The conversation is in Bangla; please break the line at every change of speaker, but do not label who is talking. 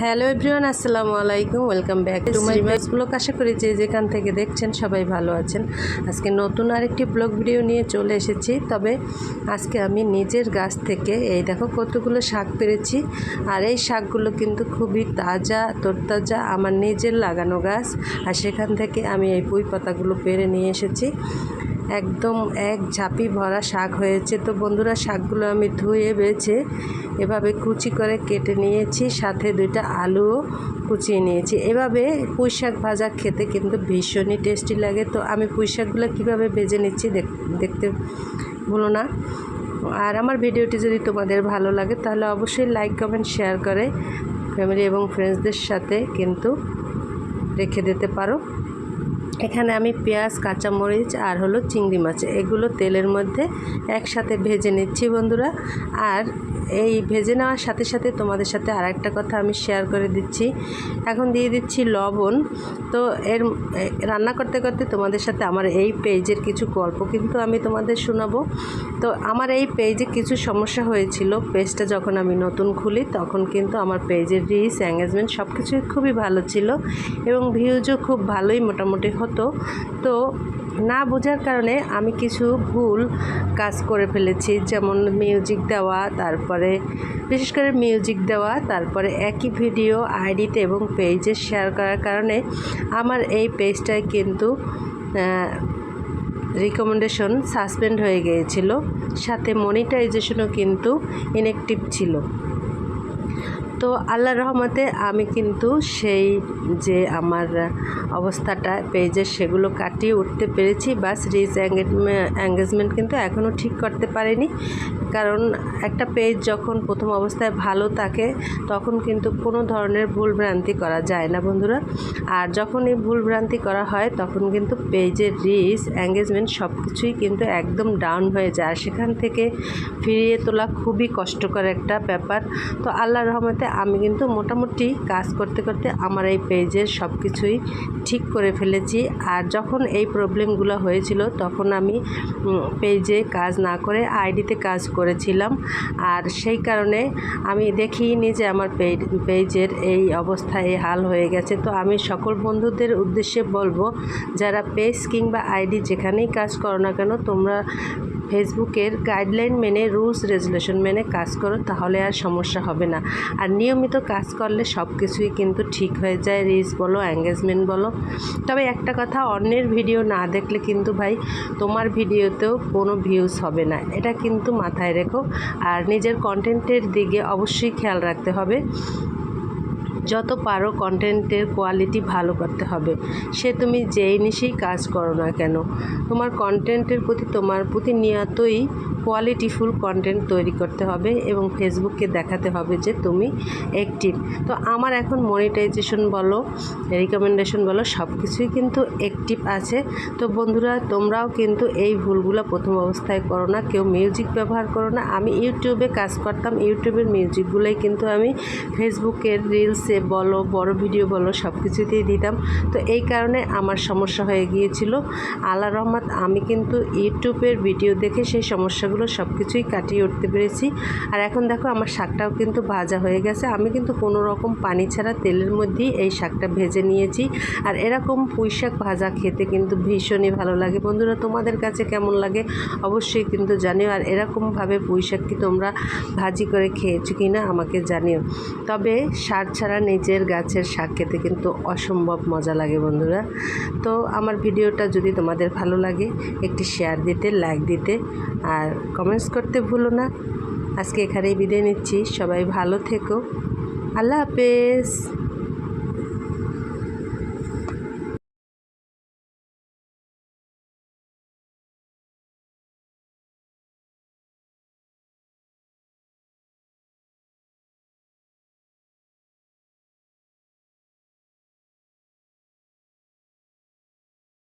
হ্যালো এভরিওয়ান আসসালামু আলাইকুম welcome back to my blog আশা করি যে যেখান থেকে দেখছেন সবাই ভালো আছেন। আজকে নতুন আরেকটি ব্লগ ভিডিও নিয়ে চলে এসেছি। তবে আজকে আমি নিজের গাছ থেকে এই দেখো কতগুলো শাক পেরেছি। আর এই শাকগুলো কিন্তু খুবই তাজা তরতাজা আমার নিজের লাগানো গাছ। আর সেখান থেকে আমি এই পুঁই পাতাগুলো পেরে নিয়ে এসেছি। একদম এক ঝাঁপি ভরা শাক হয়েছে। তো বন্ধুরা, শাকগুলো আমি ধুয়ে বেছে এভাবে কুচি করে কেটে নিয়েছি, সাথে দুইটা আলুও কুচিয়ে নিয়েছি। এভাবে পুঁই শাক ভাজা খেতে কিন্তু ভীষণই টেস্টি লাগে। তো আমি পুঁই শাকগুলো কীভাবে ভেজে নিচ্ছি দেখ- দেখতে ভুলো না। আর আমার ভিডিওটি যদি তোমাদের ভালো লাগে, তাহলে অবশ্যই লাইক কমেন্ট শেয়ার করে ফ্যামিলি এবং ফ্রেন্ডসদের সাথে কিন্তু রেখে দিতে পারো। এখানে আমি পেঁয়াজ, কাঁচামরিচ আর হলো চিংড়ি মাছ, এগুলো তেলের মধ্যে একসাথে ভেজে নিচ্ছি বন্ধুরা। আর এই ভেজে নেওয়ার সাথে সাথে তোমাদের সাথে আর একটা কথা আমি শেয়ার করে দিচ্ছি। এখন দিয়ে দিচ্ছি লবণ। তো এর রান্না করতে করতে তোমাদের সাথে আমার এই পেজের কিছু গল্প কিন্তু আমি তোমাদের শোনাবো। তো আমার এই পেজে কিছু সমস্যা হয়েছিল। পেজটা যখন আমি নতুন খুলি, তখন কিন্তু আমার পেজের রিচ এঙ্গেজমেন্ট সব কিছুই খুবই ভালো ছিল এবং ভিউজও খুব ভালোই মোটামুটি হতো। তো না বোঝার কারণে আমি কিছু ভুল কাজ করে ফেলেছি। যেমন মিউজিক দেওয়া, তারপরে বিশেষ করে মিউজিক দেওয়া, তারপরে একই ভিডিও আইডিতে এবং পেজে শেয়ার করার কারণে আমার এই পেজটায় কিন্তু রিকমেন্ডেশন সাসপেন্ড হয়ে গিয়েছিল। সাথে মনিটাইজেশনও কিন্তু ইনঅ্যাক্টিভ ছিল। তো আল্লাহর রহমতে আমি কিন্তু সেই যে আমার অবস্থাটা পেজের সেগুলো কাটিয়ে উঠতে পেরেছি। বাস রিচ এঙ্গেজমেন্ট কিন্তু এখনও ঠিক করতে পারিনি। কারণ একটা পেজ যখন প্রথম অবস্থায় ভালো থাকে, তখন কিন্তু কোনো ধরনের ভুলভ্রান্তি করা যায় না বন্ধুরা। আর যখন এই ভুলভ্রান্তি করা হয়, তখন কিন্তু পেজের রিচ এঙ্গেজমেন্ট সব কিছুই কিন্তু একদম ডাউন হয়ে যায়। সেখান থেকে ফিরিয়ে তোলা খুবই কষ্টকর একটা ব্যাপার। তো আল্লাহর রহমতে আমি কিন্তু মোটামুটি কাজ করতে করতে আমার এই পেজের সব কিছুই ঠিক করে ফেলেছি। আর যখন এই প্রবলেমগুলো হয়েছিল, তখন আমি পেজে কাজ না করে আইডিতে কাজ করেছিলাম। আর সেই কারণে আমি দেখিনি যে আমার পেজের এই অবস্থা এই হাল হয়ে গেছে। তো আমি সকল বন্ধুদের উদ্দেশ্যে বলব, যারা পেজ কিংবা আইডি যেখানেই কাজ করো না কেন, তোমরা ফেসবুকের গাইডলাইন মেনে, রুলস রেজুলেশন মেনে কাজ করো, তাহলে আর সমস্যা হবে না। আর নিয়মিত কাজ করলে সব কিছুই কিন্তু ঠিক হয়ে যায়। রিলস বলো এঙ্গেজমেন্ট বলো। তবে একটা কথা, অন্যের ভিডিও না দেখলে কিন্তু ভাই, তোমার ভিডিওতেও কোনো ভিউজ হবে না। এটা কিন্তু মাথায় রেখো। আর নিজের কন্টেন্টের দিকে অবশ্যই খেয়াল রাখতে হবে। যত পারো কন্টেন্টের কোয়ালিটি ভালো করতে হবে। সে তুমি যেই নিশেই কাজ করো না কেন? তোমার কন্টেন্টের প্রতি তোমার প্রতি প্রতিনিয়তই কোয়ালিটিফুল কন্টেন্ট তৈরি করতে হবে এবং ফেসবুককে দেখাতে হবে যে তুমি অ্যাক্টিভ তো আমার এখন মনিটাইজেশন বলো রিকমেন্ডেশন বলো সব কিছুই কিন্তু অ্যাক্টিভ আছে। তো বন্ধুরা, তোমরাও কিন্তু এই ভুলগুলো প্রথম অবস্থায় করো না, কেউ মিউজিক ব্যবহার করো না। আমি ইউটিউবে কাজ করতাম, ইউটিউবের মিউজিকগুলোই কিন্তু আমি ফেসবুকের রিলসে বলো, বড় ভিডিও বলো সব কিছুতেই দিতাম। তো এই কারণে আমার সমস্যা হয়ে গিয়েছিল। আল্লাহ রহমত, আমি কিন্তু ইউটিউবের ভিডিও দেখে সেই সমস্যাগুলো সব কিছুই কাটিয়ে উঠতে পেরেছি। আর এখন দেখো আমার শাকটাও কিন্তু ভাজা হয়ে গেছে। আমি কিন্তু কোনো রকম পানি ছাড়া তেলের মধ্যেই এই শাকটা ভেজে নিয়েছি। আর এরকম পুঁই শাক ভাজা খেতে কিন্তু ভীষণই ভালো লাগে। বন্ধুরা, তোমাদের কাছে কেমন লাগে অবশ্যই কিন্তু জানিও। আর এরকমভাবে পুঁই শাক কি তোমরা ভাজি করে খেয়েছো কি না আমাকে জানিও। তবে সার ছাড়া নিজের গাছের শাক খেতে কিন্তু অসম্ভব মজা লাগে বন্ধুরা। তো আমার ভিডিওটা যদি তোমাদের ভালো লাগে, একটি শেয়ার দিতে লাইক দিতে, আর কমেন্টস করতে ভুলো না। আজকে এখানেই বিদায় নিচ্ছি। সবাই ভালো থেকো। আল্লাহ হাফেজ।